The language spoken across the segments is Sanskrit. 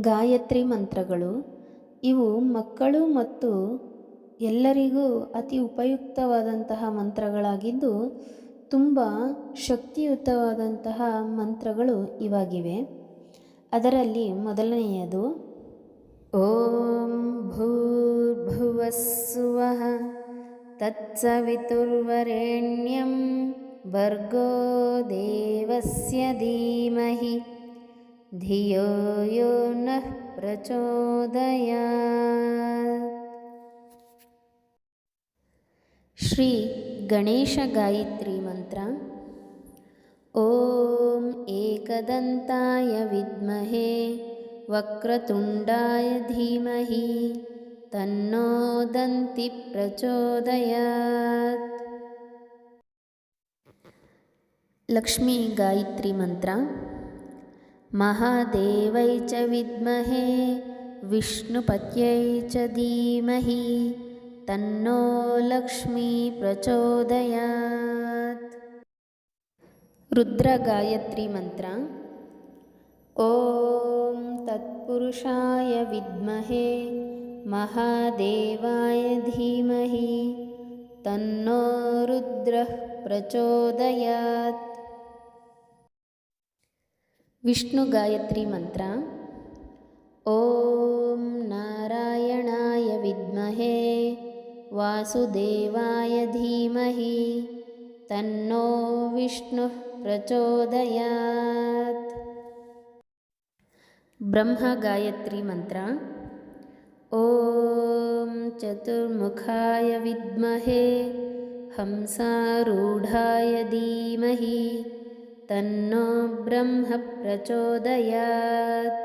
ಗಾಯತ್ರಿ ಮಂತ್ರಗಳು. ಇವು ಮಕ್ಕಳು ಮತ್ತು ಎಲ್ಲರಿಗೂ ಅತಿ ಉಪಯುಕ್ತವಾದಂತಹ ಮಂತ್ರಗಳಾಗಿದ್ದು, ತುಂಬ ಶಕ್ತಿಯುತವಾದಂತಹ ಮಂತ್ರಗಳು ಇವಾಗಿವೆ. ಅದರಲ್ಲಿ ಮೊದಲನೆಯದು, ಓಂ ಭೂರ್ಭುವಸ್ಸುವಃ ತತ್ಸವಿತುರ್ವರೆಣ್ಯಂ ಭರ್ಗೋ ದೇವಸ್ಯ ಧೀಮಹಿ. धियो यो नः प्रचोदयात्। श्रीगणेशगायत्रीमन्त्रा ॐ एकदन्ताय विद्महे वक्रतुण्डाय धीमहि तन्नो दन्ति प्रचोदयात्। लक्ष्मीगायत्रीमन्त्रा महादेवै च विद्महे विष्णुपत्यै च धीमहि तन्नो लक्ष्मी प्रचोदयात्। रुद्रगायत्रीमन्त्र ॐ तत्पुरुषाय विद्महे महादेवाय धीमहि तन्नो रुद्रः प्रचोदयात्। विष्णुगायत्रीमन्त्र। ॐ नारायणाय विद्महे वासुदेवाय धीमहि तन्नो विष्णुः प्रचोदयात्। ब्रह्मगायत्रीमन्त्र। ॐ चतुर्मुखाय विद्महे हंसारूढाय धीमहि तन्नो ब्रह्म प्रचोदयात्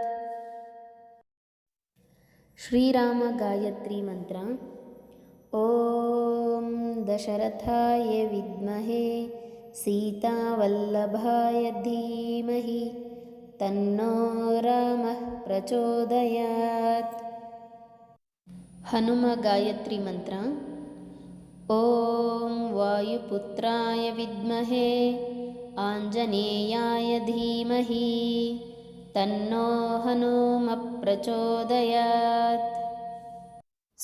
श्रीरामगायत्रीमन्त्र। ॐ दशरथाय विद्महे सीतावल्लभाय धीमहि तन्नो रामः प्रचोदयात् हनुमगायत्रीमन्त्रा। ॐ वायुपुत्राय विद्महे आञ्जनेयाय धीमहि तन्नो हनुमप्रचोदयात्।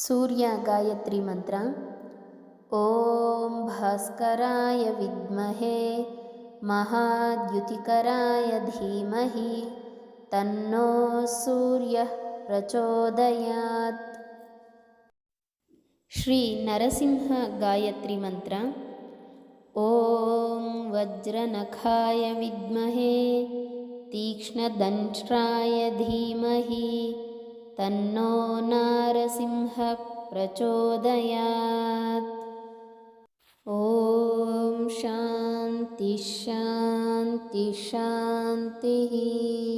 सूर्यगायत्रीमन्त्र ॐ भास्कराय विद्महे महाद्युतिकराय धीमहि तन्नो सूर्यः प्रचोदयात्। श्रीनरसिंहगायत्रीमन्त्र ॐ वज्रनखाय विद्महे तीक्ष्णदंष्ट्राय धीमहि तन्नो नारसिंहप्रचोदयात् ॐ शान्तिः शान्ति शान्तिः।